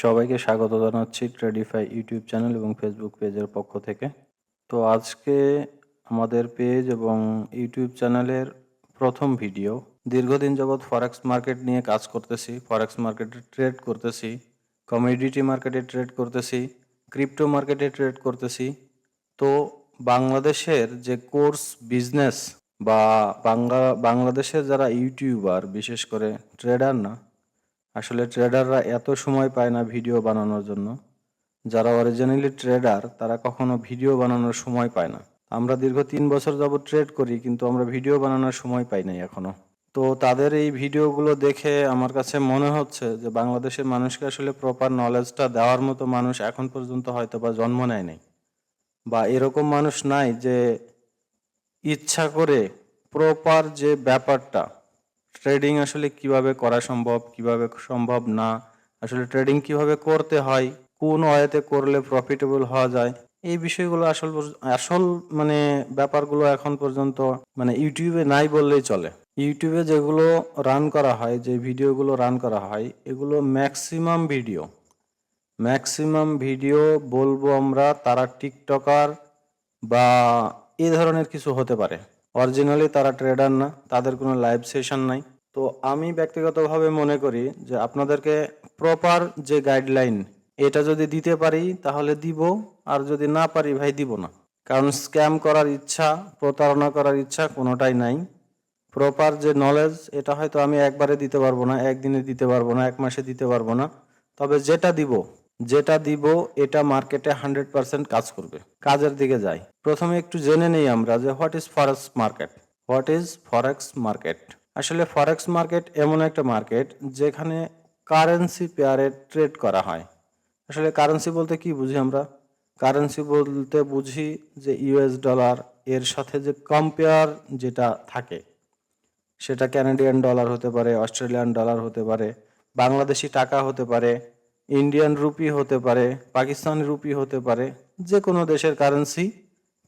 সবাইকে স্বাগত জানাচ্ছি ট্রেডিফাই ইউটিউব চ্যানেল এবং ফেসবুক পেজের পক্ষ থেকে। তো আজকে আমাদের পেজ এবং ইউটিউব চ্যানেলের প্রথম ভিডিও, দীর্ঘদিন যাবৎ ফরেক্স মার্কেট নিয়ে কাজ করতেছি ফরেক্স মার্কেটে ট্রেড করতেছি কমিউডিটি মার্কেটে ট্রেড করতেছি ক্রিপ্টো মার্কেটে ট্রেড করতেছি। তো বাংলাদেশের যে কোর্স বিজনেস বা বাংলা, বাংলাদেশের যারা ইউটিউবার বিশেষ করে ট্রেডার না আসলে ট্রেডাররা এত সময় পায় না ভিডিও বানানোর জন্য। যারা অরিজিনালি ট্রেডার তারা কখনো ভিডিও বানানোর সময় পায় না। আমরা দীর্ঘ তিন বছর যাবত ট্রেড করি, কিন্তু আমরা ভিডিও বানানোর সময় পাই নাই এখনও। তো তাদের এই ভিডিওগুলো দেখে আমার কাছে মনে হচ্ছে যে বাংলাদেশের মানুষকে আসলে প্রপার নলেজটা দেওয়ার মতো মানুষ এখন পর্যন্ত হয়তো বা জন্ম নেয় নাই। বা এরকম মানুষ নাই যে ইচ্ছা করে প্রপার যে ব্যাপারটা ট্রেডিং আসলে কীভাবে করা সম্ভব, কীভাবে সম্ভব না? আসলে ট্রেডিং কীভাবে করতে হয়? কোন ওয়েতে করলে প্রফিটেবল হওয়া যায়? এই বিষয়গুলো আসল আসল মানে ব্যাপারগুলো এখন পর্যন্ত মানে ইউটিউবে নাই বললেই চলে। ইউটিউবে যেগুলো রান করা হয়, যে ভিডিওগুলো রান করা হয়, এগুলো ম্যাক্সিমাম ভিডিও ম্যাক্সিমাম ভিডিও বলব আমরা তারা টিকটকার বা এ ধরনের কিছু হতে পারে। অরিজিনালি তারা ট্রেডার না, তাদের কোনো লাইভ সেশন নাই। তো আমি ব্যক্তিগতভাবে মনে করি যে আপনাদেরকে প্রপার যে গাইডলাইন এটা যদি দিতে পারি তাহলে দিব, আর যদি না পারি ভাই দিব না। কারণ স্ক্যাম করার ইচ্ছা, প্রতারণা করার ইচ্ছা কোনোটাই নাই। প্রপার যে নলেজ এটা হয়তো আমি একবারে দিতে পারব না, একদিনে দিতে পারব না, এক মাসে দিতে পারব না। তবে যেটা দিব যেটা দিব, এটা মার্কেটে হান্ড্রেড পার্সেন্ট কাজ করবে। কাজের দিকে যাই। প্রথমে একটু জেনে নেই আমরা যে what is forex market? What is forex market? আসলে ফরেক্স মার্কেট এমন একটা মার্কেট যেখানে কারেন্সি পেয়ারে ট্রেড করা হয়। আসলে কারেন্সি বলতে কি বুঝি আমরা? কারেন্সি বলতে বুঝি যে ইউএস ডলার, এর সাথে যে কম্পেয়ার যেটা থাকে, সেটা ক্যানাডিয়ান ডলার হতে পারে, অস্ট্রেলিয়ান ডলার হতে পারে, বাংলাদেশি টাকা হতে পারে ইন্ডিয়ান রুপি হতে পারে পাকিস্তান রুপি হতে পারে যে কোনো দেশের কারেন্সি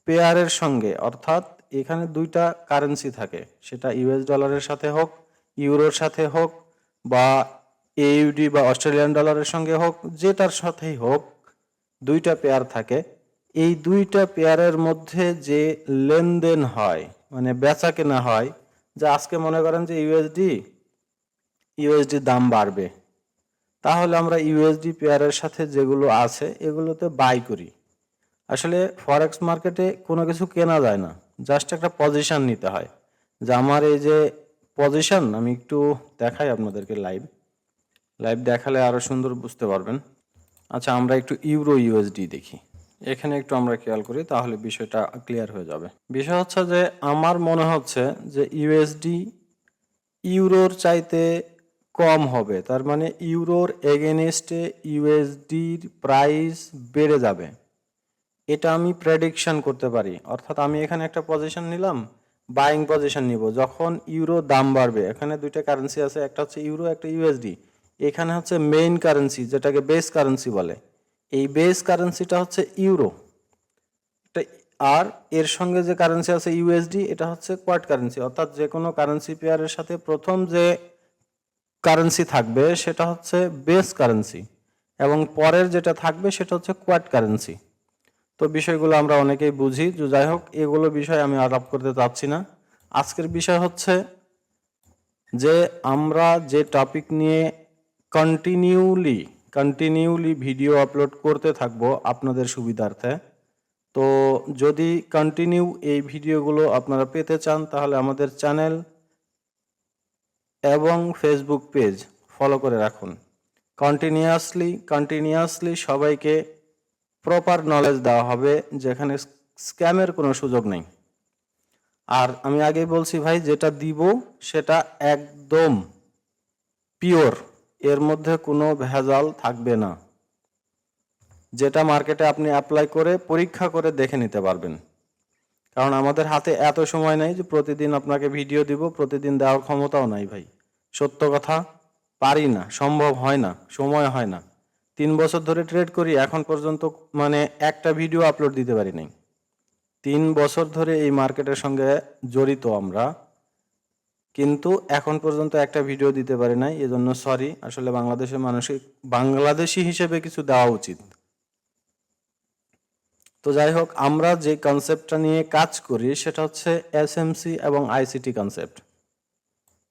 পেয়ারের সঙ্গে, অর্থাৎ এখানে দুইটা কারেন্সি থাকে। সেটা ইউএস ডলারের সাথে হোক ইউরোর সাথে হোক, বা এইউডি বা অস্ট্রেলিয়ান ডলারের সঙ্গে হোক, যেটার সাথেই হোক, দুইটা পেয়ার থাকে। এই দুইটা পেয়ারের মধ্যে যে লেনদেন হয় মানে বেচা কেনা হয়, যে আজকে মনে করেন যে ইউএসডি ইউএসডি দাম বাড়বে। তাহলে আমরা ইউএসডি পেয়ারের সাথে যেগুলো আছে, এগুলোতে বাই করি। আসলে ফরেক্স মার্কেটে কোনো কিছু কেনা যায় না। জাস্ট একটা পজিশন নিতে হয়। যে আমার এই যে পজিশন আমি একটু দেখাই আপনাদেরকে লাইভ লাইভ দেখালে আরও সুন্দর বুঝতে পারবেন। আচ্ছা আমরা একটু ইউরো ইউএসডি দেখি। এখানে একটু আমরা খেয়াল করি, তাহলে বিষয়টা ক্লিয়ার হয়ে যাবে। বিষয় হচ্ছে যে, আমার মনে হচ্ছে যে ইউএসডি ইউরোর চাইতে কম হবে। তার মানে ইউরোর এগেনস্টে ইউএসডির প্রাইস বেড়ে যাবে। এটা আমি প্রেডিকশন করতে পারি। অর্থাৎ আমি এখানে একটা পজিশন নিলাম বাইং পজিশন নিব। যখন ইউরো দাম বাড়বে, এখানে দুইটা কারেন্সি আছে, একটা হচ্ছে ইউরো, একটা ইউএসডি। এখানে হচ্ছে মেইন কারেন্সি যেটাকে বেস কারেন্সি বলে। এই বেস কারেন্সিটা হচ্ছে ইউরো। আর এর সঙ্গে যে কারেন্সি আছে ইউএসডি, এটা হচ্ছে কোয়াড কারেন্সি অর্থাৎ যে কোনো কারেন্সি পেয়ারের সাথে প্রথম যে কারেন্সি থাকবে সেটা হচ্ছে বেস কারেন্সি এবং পরের যেটা থাকবে সেটা হচ্ছে কোয়াড কারেন্সি তো বিষয়গুলো আমরা অনেকেই বুঝি, তো যাই হোক, এগুলো বিষয় আমি আলাপ করতে চাচ্ছি না। আজকের বিষয় হচ্ছে যে আমরা যে টপিক নিয়ে কন্টিনিউলি কন্টিনিউলি ভিডিও আপলোড করতে থাকব আপনাদের সুবিধার্থে, তো যদি কন্টিনিউ এই ভিডিওগুলো আপনারা পেতে চান, তাহলে আমাদের চ্যানেল এবং ফেসবুক পেজ ফলো করে রাখুন। কন্টিনিউয়াসলি কন্টিনিউয়াসলি সবাইকে প্রপার নলেজ দেওয়া হবে, যেখানে স্ক্যামের কোনো সুযোগ নেই। আর আমি আগেই বলছি ভাই, যেটা দিব সেটা একদম পিওর এর মধ্যে কোনো ভেজাল থাকবে না। যেটা মার্কেটে আপনি অ্যাপ্লাই করে, পরীক্ষা করে দেখে নিতে পারবেন। কারণ আমাদের হাতে এত সময় নেই যে প্রতিদিন আপনাকে ভিডিও দিব, প্রতিদিন দেওয়ার ক্ষমতাও নাই ভাই। সত্য কথা, পারি না, সম্ভব হয় না, সময় হয় না। তিন বছর ধরে ট্রেড করি, এখন পর্যন্ত মানে একটা ভিডিও আপলোড দিতে পারি নাই। তিন বছর ধরে এই মার্কেটের সঙ্গে জড়িত আমরা, কিন্তু এখন পর্যন্ত একটা ভিডিও দিতে পারি নাই, এজন্য সরি আসলে বাংলাদেশের মানুষকে, বাংলাদেশি হিসেবে কিছু দেওয়া উচিত। তো যাই হোক, আমরা যে কনসেপ্টটা নিয়ে কাজ করি সেটা হচ্ছে এসএমসি এবং আইসিটি কনসেপ্ট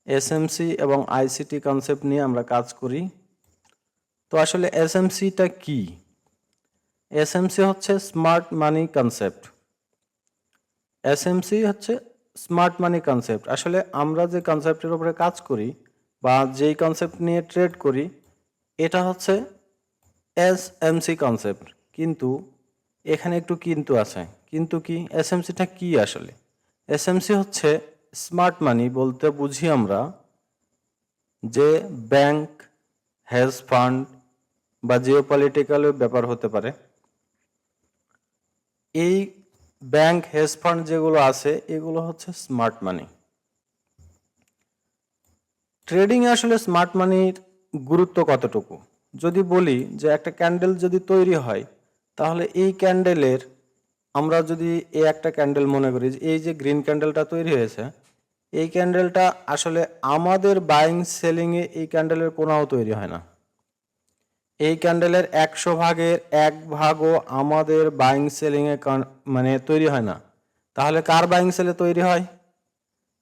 এসএমসি এবং আইসিটি কনসেপ্ট নিয়ে আমরা কাজ করি। তো আসলে এসএমসিটা কি? এসএমসি হচ্ছে স্মার্ট মানি কনসেপ্ট এসএমসি হচ্ছে স্মার্ট মানি কনসেপ্ট আসলে আমরা যে কনসেপ্টের উপরে কাজ করি বা যেই কনসেপ্ট নিয়ে ট্রেড করি, এটা হচ্ছে এস এমসি কনসেপ্ট কিন্তু এখানে একটু কিন্তু আছে। কিন্তু কি? এসএমসিটা কি আসলে? এসএমসি হচ্ছে স্মার্ট মানি বলতে বুঝি আমরা যে ব্যাংক হেজ ফান্ড বা জিও পলিটিক্যালও ব্যাপার হতে পারে। এই ব্যাংক হেজ ফান্ড যেগুলো আছে, এগুলো হচ্ছে স্মার্ট মানি ট্রেডিং আসলে স্মার্ট মানির গুরুত্ব কতটুকু? যদি বলি যে একটা ক্যান্ডেল যদি তৈরি হয় তাহলে এই ক্যান্ডেলের আমরা যদি এই একটা ক্যান্ডেল মনে করি যে এই যে গ্রিন ক্যান্ডেলটা তৈরি হয়েছে, এই ক্যান্ডেলটা আসলে আমাদের বাইং সেলিংয়ে এই ক্যান্ডেলের কোনাও তৈরি হয় না। এই ক্যান্ডেলের একশো ভাগের এক ভাগও আমাদের বাইং সেলিংয়ে মানে তৈরি হয় না। তাহলে কার বাইং সেলে তৈরি হয়?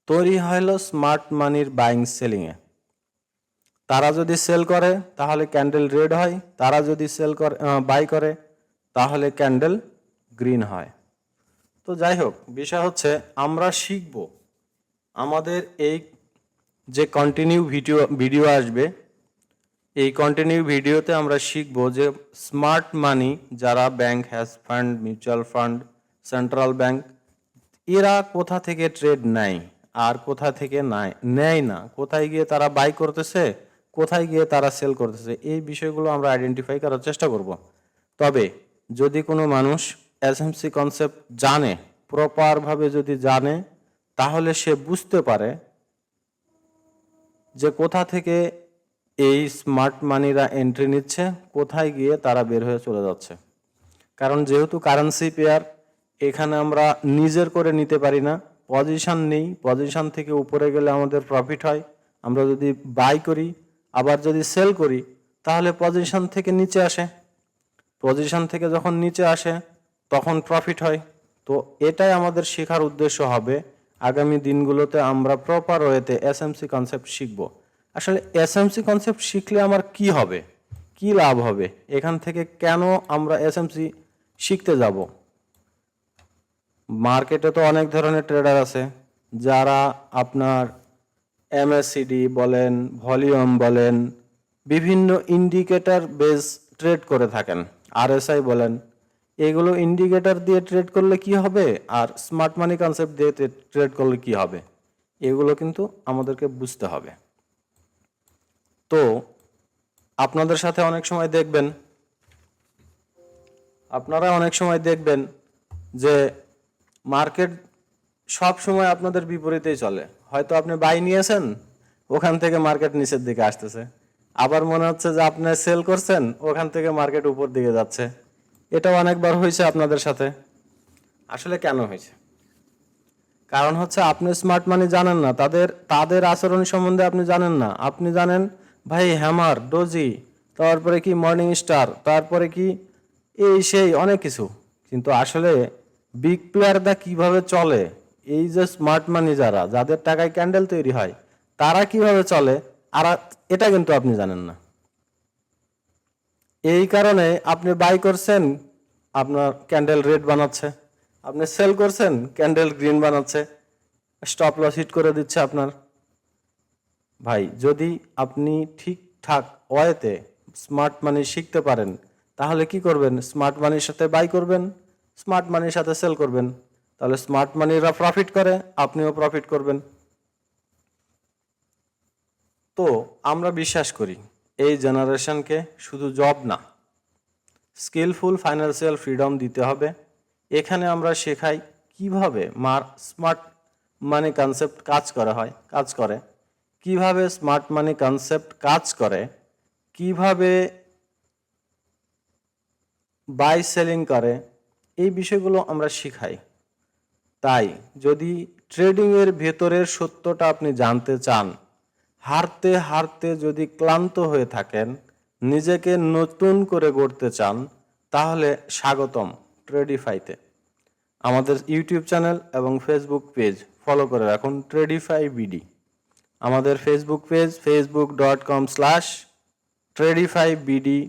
তৈরি হলো স্মার্ট মানির বাইং সেলিংয়ে তারা যদি সেল করে, তাহলে ক্যান্ডেল রেড হয়। তারা যদি সেল করে বাই করে তাহলে ক্যান্ডেল গ্রিন হয়। তো যাই হোক, বিষয় হচ্ছে আমরা শিখব। আমাদের এই যে কন্টিনিউ ভিডিও ভিডিও আসবে, এই কন্টিনিউ ভিডিওতে আমরা শিখব যে স্মার্ট মানি যারা bank hedge fund mutual fund central bank এরা কোথা থেকে ট্রেড নেয় আর কোথা থেকে নাই, নেয় না। কোথায় গিয়ে তারা বাই করতেছে, কোথায় গিয়ে তারা সেল করতেছে, এই বিষয়গুলো আমরা আইডেন্টিফাই করার চেষ্টা করব। তবে যদি কোনো মানুষ এসএমসি কনসেপ্ট জানে প্রপারভাবে যদি জানে, তাহলে সে বুঝতে পারে যে কোথা থেকে এই স্মার্ট মানিরা এন্ট্রি নিচ্ছে, কোথায় গিয়ে তারা বের হয়ে চলে যাচ্ছে। কারণ যেহেতু কারেন্সি পেয়ার এখানে আমরা নিজের করে নিতে পারি না পজিশন নেই পজিশন থেকে উপরে গেলে আমাদের প্রফিট হয়। আমরা যদি বাই করি, আবার যদি সেল করি, তাহলে পজিশন থেকে নিচে আসে। পজিশন থেকে যখন নিচে আসে, তখন প্রফিট হয়। তো এটাই আমাদের শেখার উদ্দেশ্য হবে। আগামী দিনগুলোতে আমরা প্রপার ওয়েতে এসএমসি কনসেপ্ট শিখব। আসলে এসএমসি কনসেপ্ট শিখলে আমার কি হবে? কি লাভ হবে? এখান থেকে কেন আমরা এসএমসি শিখতে যাব? মার্কেটে তো অনেক ধরনের ট্রেডার আছে, যারা আপনার এমএসসিডি বলেন ভলিউম বলেন, বিভিন্ন ইন্ডিকেটর বেস ট্রেড করে থাকেন। আরএসআই বলেন, এগুলো ইন্ডিকেটর দিয়ে ট্রেড করলে কি হবে? আর স্মার্ট মানি কনসেপ্ট দিয়ে ট্রেড করলে কি হবে? এগুলো কিন্তু আমাদেরকে বুঝতে হবে। তো, আপনাদের সাথে অনেক সময় দেখবেন, আপনারা অনেক সময় দেখবেন যে মার্কেট সব সময় আপনাদের বিপরীতেই চলে। হয়তো আপনি বাই নিয়েছেন, ওখান থেকে মার্কেট নিচের দিকে আসতেছে। আবার মনে হচ্ছে যে আপনি সেল করছেন ওখান থেকে মার্কেট উপর দিকে যাচ্ছে। এটাও অনেকবার হয়েছে আপনাদের সাথে। আসলে কেন হয়েছে? কারণ হচ্ছে আপনি স্মার্ট মানি জানেন না তাদের তাদের আচরণ সম্বন্ধে আপনি জানেন না। আপনি জানেন ভাই হ্যামার ডোজি তারপরে কি মর্নিং স্টার তারপরে কি এই সেই অনেক কিছু। কিন্তু আসলে বিগ প্লেয়াররা কীভাবে চলে? এই যে স্মার্ট মানি যারা যাদের টাকায় ক্যান্ডেল তৈরি হয় তারা কীভাবে চলে? আর এটা কিন্তু আপনি জানেন না। এই কারণে আপনি বাই করছেন, আপনার ক্যান্ডেল রেড বানাচ্ছে। আপনি সেল করছেন ক্যান্ডেল গ্রিন বানাচ্ছে। স্টপ লস হিট করে দিচ্ছে আপনার। ভাই, যদি আপনি ঠিকঠাক ওয়েতে স্মার্ট মানি শিখতে পারেন, তাহলে কি করবেন? স্মার্ট মানির সাথে বাই করবেন স্মার্ট মানির সাথে সেল করবেন। তাহলে স্মার্ট মানিরা প্রফিট করে, আপনিও প্রফিট করবেন। তো আমরা বিশ্বাস করি, এই জেনারেশনকে শুধু জব না, স্কিলফুল ফাইন্যান্সিয়াল ফ্রিডম দিতে হবে। এখানে আমরা শেখাই কীভাবে মার, স্মার্ট মানি কনসেপ্ট কাজ করা হয়, কাজ করে। কীভাবে স্মার্ট মানি কনসেপ্ট কাজ করে, কীভাবে বাই সেলিং করে, এই বিষয়গুলো আমরা শিখাই। তাই যদি ট্রেডিংয়ের ভেতরের সত্যটা আপনি জানতে চান হারতে হারতে যদি ক্লান্ত হয়ে থাকেন, নিজেকে নতুন করে গড়তে চান, তাহলে স্বাগতম ট্রেডিফাইতে আমাদের ইউটিউব চ্যানেল এবং ফেসবুক পেজ ফলো করে রাখুন ট্রেডিফাই বিডি আমাদের Facebook page Facebook dot com slash Tradify BD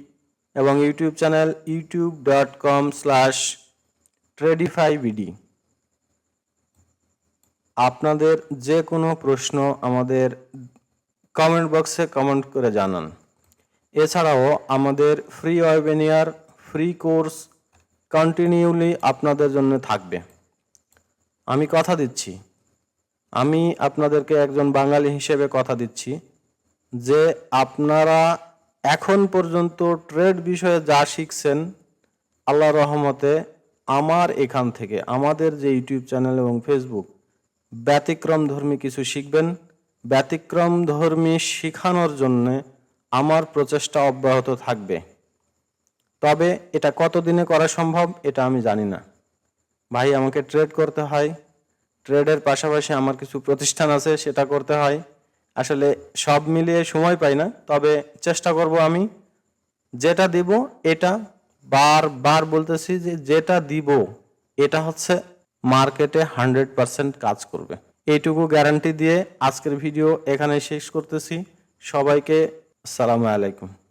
এবং YouTube channel YouTube dot com slash Tradify BD আপনাদের যে কোনো প্রশ্ন আমাদের কমেন্ট বক্সে কমেন্ট করে জানান। এছাড়াও আমাদের free webinar free course continually আপনাদের জন্য থাকবে। আমি কথা দিচ্ছি। আমি আপনাদেরকে একজন বাঙালি হিসেবে কথা দিচ্ছি যে আপনারা এখন পর্যন্ত ট্রেড বিষয়ে যা শিখছেন আল্লাহ রহমতে আমার এখান থেকে, আমাদের যে ইউটিউব চ্যানেল এবং ফেসবুক ব্যতিক্রম ধর্মী কিছু শিখবেন ব্যতিক্রম ধর্মী শেখানোর জন্য আমার প্রচেষ্টা অব্যাহত থাকবে। তবে এটা কতদিনে করা সম্ভব এটা আমি জানি না। ভাই, আমাকে ট্রেড করতে হয়। ট্রেডের পাশাপাশি আমার কিছু প্রতিষ্ঠান আছে, সেটা করতে হয়। আসলে সব মিলিয়ে সময় পাই না, তবে চেষ্টা করব আমি। যেটা দিব, এটা বারবার বলতেছি যে যেটা দিব, এটা হচ্ছে মার্কেটে হান্ড্রেড পার্সেন্ট কাজ করবে। এইটুকু গ্যারান্টি দিয়ে আজকের ভিডিও এখানে শেষ করতেছি। সবাইকে আসসালামু আলাইকুম।